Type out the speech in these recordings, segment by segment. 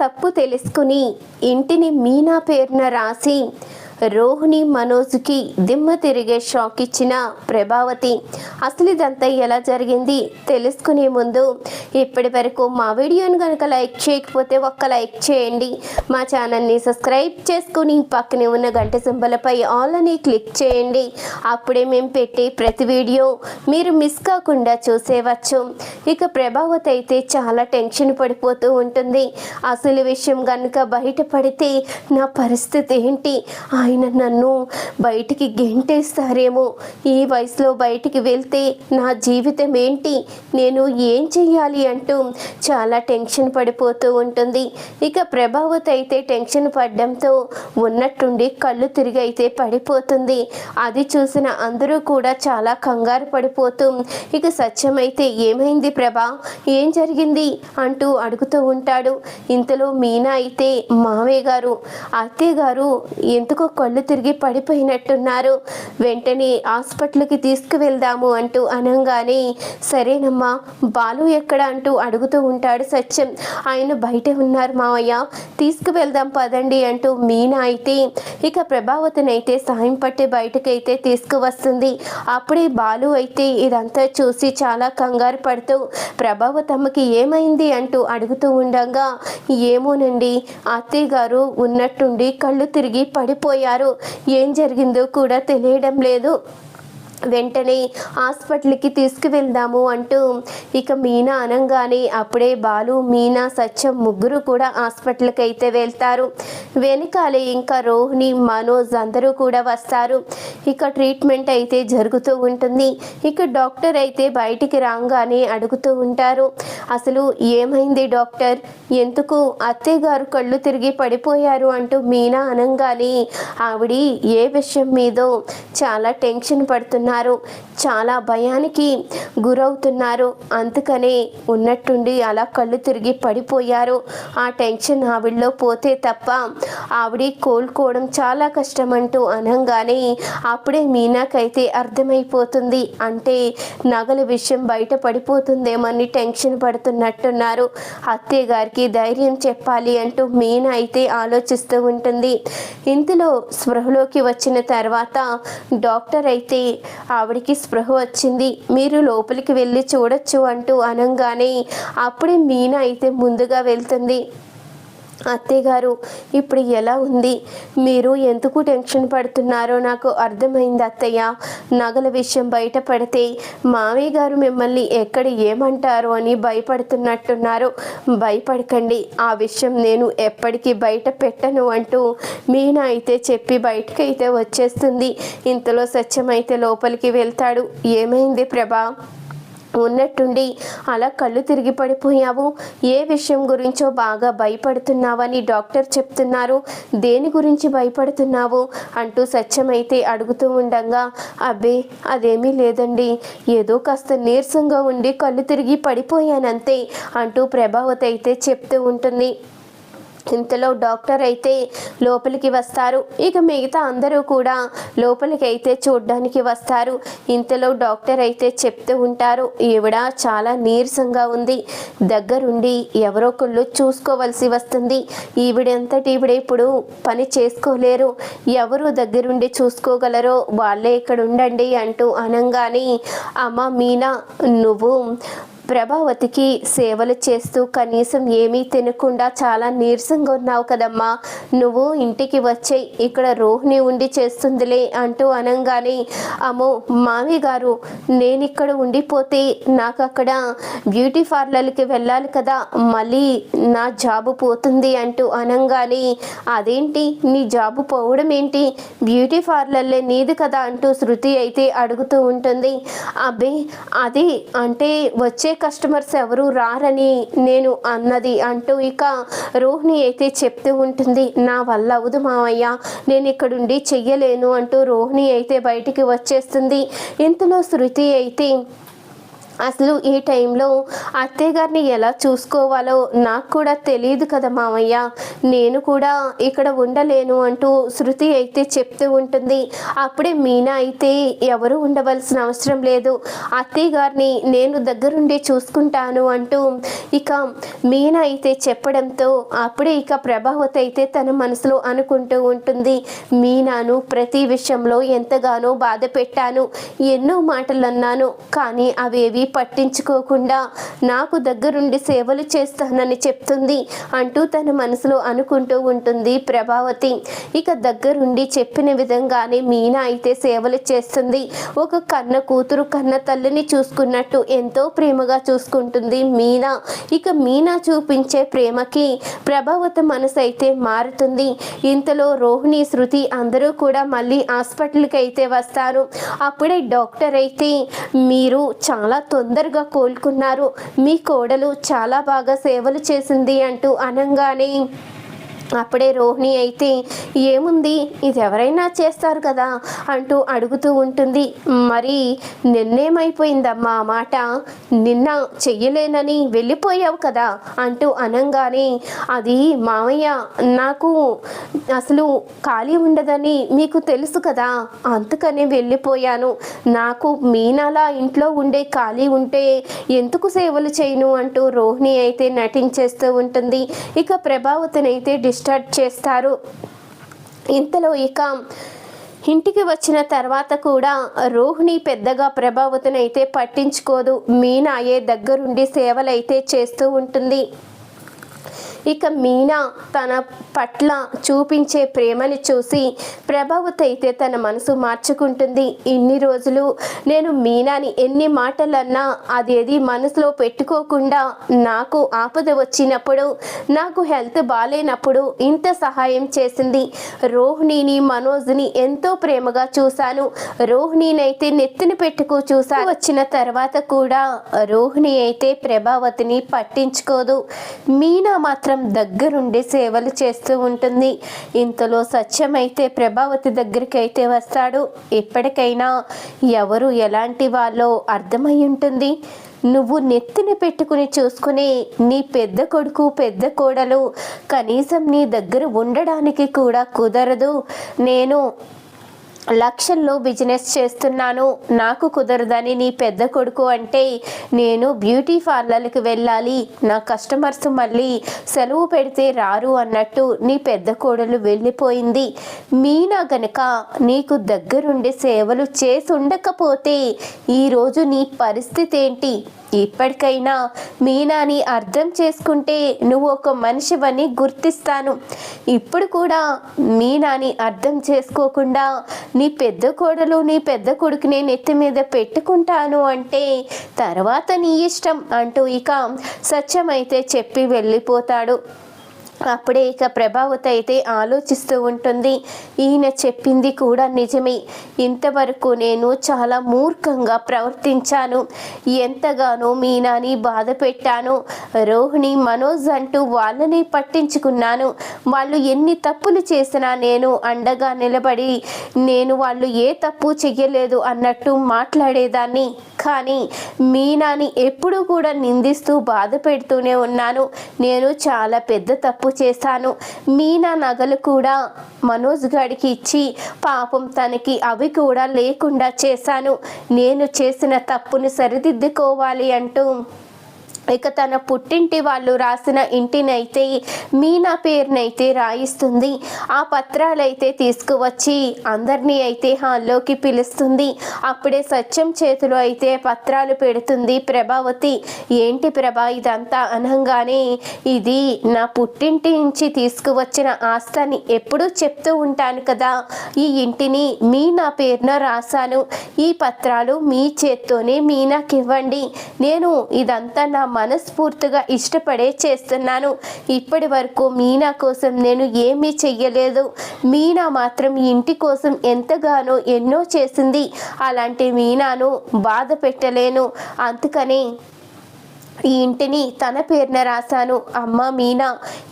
తప్పు తెలుసుకుని ఇంటిని మీనా పేరున రాసి రోహిణి మనోజ్కి దిమ్మ తిరిగే షాక్ ఇచ్చిన ప్రభావతి. అసలు ఇదంతా ఎలా జరిగింది తెలుసుకునే ముందు ఇప్పటి వరకు మా వీడియోని కనుక లైక్ చేయకపోతే ఒక్క లైక్ చేయండి. మా ఛానల్ని సబ్స్క్రైబ్ చేసుకుని పక్కనే ఉన్న గంట సింబలపై ఆల్ అని క్లిక్ చేయండి. అప్పుడే మేము పెట్టే ప్రతి వీడియో మీరు మిస్ కాకుండా చూసేవచ్చు. ఇక ప్రభావతి అయితే చాలా టెన్షన్ పడిపోతూ ఉంటుంది. అసలు విషయం కనుక బయటపడితే నా పరిస్థితి ఏంటి? ఆయన నన్ను బయటికి గెంటేస్తారేమో? ఈ వయసులో బయటికి వెళ్తే నా జీవితం ఏంటి? నేను ఏం చెయ్యాలి అంటూ చాలా టెన్షన్ పడిపోతూ ఉంటుంది. ఇక ప్రభావతి అయితే టెన్షన్ పడడంతో ఉన్నట్టుండి కళ్ళు తిరిగి అయితే పడిపోతుంది. అది చూసిన అందరూ కూడా చాలా కంగారు పడిపోతూ ఇక సత్యం అయితే ఏమైంది ప్రభా? ఏం జరిగింది? అంటూ అడుగుతూ ఉంటాడు. ఇంతలో మీనా అయితే మావయ్య గారు అత్తయ్య గారు ఎందుకో కళ్ళు తిరిగి పడిపోయినట్టున్నారు. వెంటనే హాస్పిటల్కి తీసుకువెళ్దాము అంటూ అనగానే సరేనమ్మా బాలు ఎక్కడ? అంటూ అడుగుతూ ఉంటాడు సత్యం. ఆయన బయట ఉన్నారు మావయ్య తీసుకువెళ్దాం పదండి అంటూ మీనా అయితే ఇక ప్రభావతిని అయితే సాయం పట్టి బయటకైతే తీసుకువస్తుంది. అప్పుడే బాలు అయితే ఇదంతా చూసి చాలా కంగారు పడుతూ ప్రభావతమ్మకి ఏమైంది? అంటూ అడుగుతూ ఉండగా ఏమోనండి అత్తయ్య గారు ఉన్నట్టుండి కళ్ళు తిరిగి పడిపోయారు. ఏం జరిగిందో కూడా తెలియడం లేదు. వెంటనే హాస్పిటల్కి తీసుకువెళ్దాము అంటూ ఇక మీనా అనగానే అప్పుడే బాలు మీనా సత్యం ముగ్గురు కూడా హాస్పిటల్కి అయితే వెళ్తారు. వెనకాలే ఇంకా రోహిణి మనోజ్ అందరూ కూడా వస్తారు. ఇక ట్రీట్మెంట్ అయితే జరుగుతూ ఉంటుంది. ఇక డాక్టర్ అయితే బయటికి రాగానే అడుగుతూ ఉంటారు. అసలు ఏమైంది డాక్టర్? ఎందుకు అత్తయ్య గారు కళ్ళు తిరిగి పడిపోయారు అంటూ మీనా అనంగానే ఆవిడ ఏ విషయం మీదో చాలా టెన్షన్ ఉన్నారు. చాలా భయానికి గురవుతున్నారు. అందుకనే ఉన్నట్టుండి అలా కళ్ళు తిరిగి పడిపోయారు. ఆ టెన్షన్ ఆవిడలో పోతే తప్ప ఆవిడ కోలుకోవడం చాలా కష్టం అంటూ అనగానే అప్పుడే మీనాకైతే అర్థమైపోతుంది. అంటే నగల విషయం బయట పడిపోతుందేమని టెన్షన్ పడుతున్నట్టున్నారు. అత్తయ్య గారికి ధైర్యం చెప్పాలి అంటూ మీనా అయితే ఆలోచిస్తూ ఉంటుంది. ఇంతలో స్పృహలోకి వచ్చిన తర్వాత డాక్టర్ అయితే ఆవిడికి స్పృహ వచ్చింది. మీరు లోపలికి వెళ్ళి చూడొచ్చు అంటూ అనగానే అప్పుడే మీనా అయితే ముందుగా వెళ్తుంది. అత్తయ్య గారు ఇప్పుడు ఎలా ఉంది? మీరు ఎందుకు టెన్షన్ పడుతున్నారో నాకు అర్థమైంది అత్తయ్య. నగల విషయం బయటపడితే మావయ్య గారు మిమ్మల్ని ఎక్కడ ఏమంటారు అని భయపడుతున్నట్టున్నారు. భయపడకండి ఆ విషయం నేను ఎప్పటికీ బయట పెట్టను అంటూ మీనా అయితే చెప్పి బయటకైతే వచ్చేస్తుంది. ఇంతలో సత్యమైతే లోపలికి వెళ్తాడు. ఏమైంది ప్రభా? ఉన్నట్టుండి అలా కళ్ళు తిరిగి పడిపోయావు. ఏ విషయం గురించో బాగా భయపడుతున్నావని డాక్టర్ చెప్తున్నారు. దేని గురించి భయపడుతున్నావు? అంటూ సత్యమైతే అడుగుతూ ఉండగా అబ్బే అదేమీ లేదండి. ఏదో కాస్త నీరసంగా ఉండి కళ్ళు తిరిగి పడిపోయానంతే అంటూ ప్రభావతి అయితే చెప్తూ ఉంటుంది. ఇంతలో డాక్టర్ అయితే లోపలికి వస్తారు. ఇక మిగతా అందరూ కూడా లోపలికి అయితే చూడ్డానికి వస్తారు. ఇంతలో డాక్టర్ అయితే చెప్తూ ఉంటారు ఈవిడ చాలా నీరసంగా ఉంది. దగ్గరుండి ఎవరో ఒకళ్ళు చూసుకోవలసి వస్తుంది. ఈవిడంతటి ఈవిడ ఇప్పుడు పని చేసుకోలేరు. ఎవరు దగ్గరుండి చూసుకోగలరో వాళ్ళే ఇక్కడ ఉండండి అంటూ అనంగానే అమ్మ మీనా నువ్వు ప్రభావతికి సేవలు చేస్తూ కనీసం ఏమీ తినకుండా చాలా నీరసంగా ఉన్నావు కదమ్మా. నువ్వు ఇంటికి వచ్చే ఇక్కడ రోహిణి ఉండి చేస్తుందిలే అంటూ అనంగానే అమ్మో మామి గారు నేను ఇక్కడ ఉండిపోతే నాకు అక్కడ బ్యూటీ పార్లర్కి వెళ్ళాలి కదా మళ్ళీ నా జాబు పోతుంది అంటూ అనంగానే అదేంటి నీ జాబు పోవడం ఏంటి బ్యూటీ పార్లర్లే నీది కదా అంటూ శృతి అయితే అడుగుతూ ఉంటుంది. అబ్బే అది అంటే వచ్చే కస్టమర్స్ ఎవరు రారని నేను అన్నది అంటూ ఇక రోహిణి అయితే చెప్తూ ఉంటుంది నా వల్ల అవదు మావయ్య నేను ఇక్కడుండి చెయ్యలేను అంటూ రోహిణి అయితే బయటికి వచ్చేస్తుంది. ఇంతలో శృతి అయితే అసలు ఈ టైంలో అత్తయ్య గారిని ఎలా చూసుకోవాలో నాకు కూడా తెలియదు కదా మామయ్య. నేను కూడా ఇక్కడ ఉండలేను అంటూ శృతి అయితే చెప్తూ ఉంటుంది. అప్పుడే మీనా అయితే ఎవరు ఉండవలసిన అవసరం లేదు. అత్తయ్య గారిని నేను దగ్గరుండి చూసుకుంటాను అంటూ ఇక మీనా అయితే చెప్పడంతో అప్పుడే ఇక ప్రభావతి అయితే తన మనసులో అనుకుంటూ ఉంటుంది. మీనాను ప్రతి విషయంలో ఎంతగానో బాధ పెట్టాను ఎన్నో మాటలు అన్నాను కానీ అవేవి పట్టించుకోకుండా నాకు దగ్గరుండి సేవలు చేస్తానని చెప్తుంది అంటూ తన మనసులో అనుకుంటూ ఉంటుంది ప్రభావతి. ఇక దగ్గరుండి చెప్పిన విధంగానే మీనా అయితే సేవలు చేస్తుంది. ఒక కన్న కూతురు కన్న తల్లిని చూసుకున్నట్టు ఎంతో ప్రేమగా చూసుకుంటుంది మీనా. ఇక మీనా చూపించే ప్రేమకి ప్రభావతి మనసు అయితే మారుతుంది. ఇంతలో రోహిణి శృతి అందరూ కూడా మళ్ళీ హాస్పిటల్కి అయితే వస్తారు. అప్పుడే డాక్టర్ అయితే మీరు చాలా తొందరగా కోలుకున్నారు. మీ కోడలు చాలా బాగా సేవలు చేసింది అంటూ అనంగానే అప్పుడే రోహిణి అయితే ఏముంది? ఇది ఎవరైనా చేస్తారు కదా? అంటూ అడుగుతూ ఉంటుంది. మరి నిన్నేమైపోయిందమ్మా ఆ మాట? నిన్న చెయ్యలేనని వెళ్ళిపోయావు కదా? అంటూ అనంగానే అది మామయ్య నాకు అసలు ఖాళీ ఉండదని మీకు తెలుసు కదా అందుకనే వెళ్ళిపోయాను. నాకు మీనాలా ఇంట్లో ఉండే ఖాళీ ఉంటే ఎందుకు సేవలు చేయను? అంటూ రోహిణి అయితే నటించేస్తూ ఉంటుంది. ఇక ప్రభావతనైతే డిస్ స్టార్ట్ చేస్తారు. ఇంతలో ఇక ఇంటికి వచ్చిన తర్వాత కూడా రోహిణి పెద్దగా ప్రభావితనైతే అయితే పట్టించుకోదు. మీనాయే దగ్గరుండి సేవలైతే చేస్తూ ఉంటుంది. ఇక మీనా తన పట్ల చూపించే ప్రేమని చూసి ప్రభావతి అయితే తన మనసు మార్చుకుంటుంది. ఇన్ని రోజులు నేను మీనాని ఎన్ని మాటలన్నా అదేది మనసులో పెట్టుకోకుండా నాకు ఆపద వచ్చినప్పుడు నాకు హెల్త్ బాగాలేనప్పుడు ఇంత సహాయం చేసింది. రోహిణిని మనోజ్ని ఎంతో ప్రేమగా చూశాను. రోహిణినైతే నెత్తిన పెట్టుకు చూసా వచ్చిన తర్వాత కూడా రోహిణి అయితే ప్రభావతిని పట్టించుకోదు. మీనా మాత్రం దగ్గరుండి సేవలు చేస్తూ ఉంటుంది. ఇంతలో సత్యం అయితే ప్రభావతి దగ్గరికి అయితే వస్తాడు. ఎప్పటికైనా ఎవరు ఎలాంటి వాళ్ళో అర్థమై ఉంటుంది. నువ్వు నెత్తిన పెట్టుకుని చూసుకుని నీ పెద్ద కొడుకు పెద్ద కోడలు కనీసం నీ దగ్గర ఉండడానికి కూడా కుదరదు. నేను లక్షల్లో బిజినెస్ చేస్తున్నాను. నాకు కుదరదని నీ పెద్ద కొడుకు అంటే నేను బ్యూటీ పార్లర్కి వెళ్ళాలి. నా కస్టమర్స్ మళ్ళీ సెలవు పెడితే రారు అన్నట్టు నీ పెద్ద కోడలు వెళ్ళిపోయింది. మీనా గనుక నీకు దగ్గరుండి సేవలు చేసి ఉండకపోతే ఈరోజు నీ పరిస్థితి ఏంటి? ఇప్పటికైనా మీనాని అర్థం చేసుకుంటే నువ్వు ఒక మనిషివని గుర్తిస్తాను. ఇప్పుడు కూడా మీనాని అర్థం చేసుకోకుండా నీ పెద్ద కోడలు నీ పెద్ద కొడుకుని నెత్తి మీద పెట్టుకుంటాను అంటే తర్వాత నీ ఇష్టం అంటూ ఇక సత్యమైతే చెప్పి వెళ్ళిపోతాడు. అప్పుడే ఇక ప్రభావతి అయితే ఆలోచిస్తూ ఉంటుంది. ఈయన చెప్పింది కూడా నిజమే. ఇంతవరకు నేను చాలా మూర్ఖంగా ప్రవర్తించాను. ఎంతగానో మీనాని బాధ పెట్టాను. రోహిణి మనోజ్ అంటూ వాళ్ళని పట్టించుకున్నాను. వాళ్ళు ఎన్ని తప్పులు చేసినా నేను అండగా నిలబడి నేను వాళ్ళు ఏ తప్పు చెయ్యలేదు అన్నట్టు మాట్లాడేదాన్ని. కానీ మీనాని ఎప్పుడూ కూడా నిందిస్తూ బాధ పెడుతూనే ఉన్నాను. నేను చాలా పెద్ద తప్పు చేశాను. మీనా నగలు కూడా మనోజ్ గారికి ఇచ్చి పాపం తనకి అవి కూడా లేకుండా చేశాను. నేను చేసిన తప్పును సరిదిద్దుకోవాలి అంటూ ఇక తన పుట్టింటి వాళ్ళు రాసిన ఇంటినైతే మీనా పేరునైతే రాయిస్తుంది. ఆ పత్రాలైతే తీసుకువచ్చి అందరినీ అయితే హాల్లోకి పిలుస్తుంది. అప్పుడే సత్యం చేతిలో అయితే పత్రాలు పెడుతుంది ప్రభావతి. ఏంటి ప్రభా ఇదంతా అనగానే ఇది నా పుట్టింటి నుంచి తీసుకువచ్చిన ఆస్తాన్ని ఎప్పుడూ చెప్తూ ఉంటాను కదా. ఈ ఇంటిని మీ నా పేరున రాశాను. ఈ పత్రాలు మీ చేత్తోనే మీనాకి ఇవ్వండి నేను ఇదంతా నా మనస్ఫూర్తిగా ఇష్టపడే చేస్తున్నాను. ఇప్పటి వరకు మీనా కోసం నేను ఏమీ చెయ్యలేదు. మీనా మాత్రం ఇంటి కోసం ఎంతగానో ఎన్నో చేసింది. అలాంటి మీనాను బాధ పెట్టలేను. అందుకని ఈ ఇంటిని తన పేరున రాశాను. అమ్మ మీనా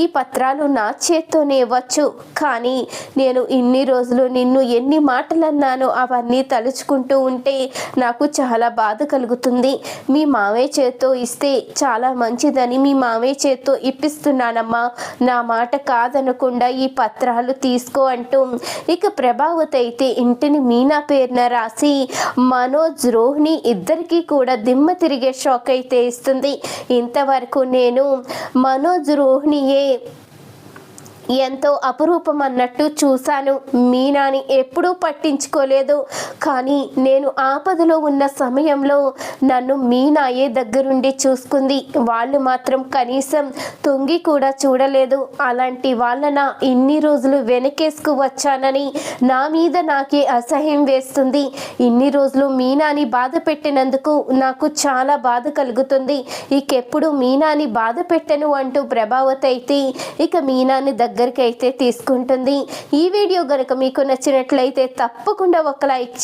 ఈ పత్రాలు నా చేత్తోనే ఇవ్వచ్చు కానీ నేను ఇన్ని రోజులు నిన్ను ఎన్ని మాటలు అన్నానో అవన్నీ తలుచుకుంటూ ఉంటే నాకు చాలా బాధ కలుగుతుంది. మీ మావే చేత్తో ఇస్తే చాలా మంచిదని మీ మావే చేత్తో ఇప్పిస్తున్నానమ్మా. నా మాట కాదనకుండా ఈ పత్రాలు తీసుకో అంటూ ఇక ప్రభావతి అయితే ఇంటిని మీనా పేరున రాసి మనోజ్ రోహిణి ఇద్దరికీ కూడా దిమ్మ తిరిగే షాక్ అయితే ఇస్తుంది. ఇంతవరకు నేను మనోజ్ రోహిణియే ఎంతో అపురూపం అన్నట్టు చూశాను. మీనాని ఎప్పుడూ పట్టించుకోలేదు. కానీ నేను ఆపదలో ఉన్న సమయంలో నన్ను మీనాయే దగ్గరుండి చూసుకుంది. వాళ్ళు మాత్రం కనీసం తొంగి కూడా చూడలేదు. అలాంటి వాళ్ళన ఇన్ని రోజులు వెనకేసుకు వచ్చానని నా మీద నాకే అసహ్యం వేస్తుంది. ఇన్ని రోజులు మీనాని బాధ పెట్టినందుకు నాకు చాలా బాధ కలుగుతుంది. ఇకెప్పుడు మీనాని బాధ పెట్టను అంటూ ప్రభావతి అయితే ఇక మీనాని దగ్గరికి అయితే తీసుకుంటుంది. ఈ వీడియో గనక మీకు నచ్చినట్లయితే తప్పకుండా ఒక లైక్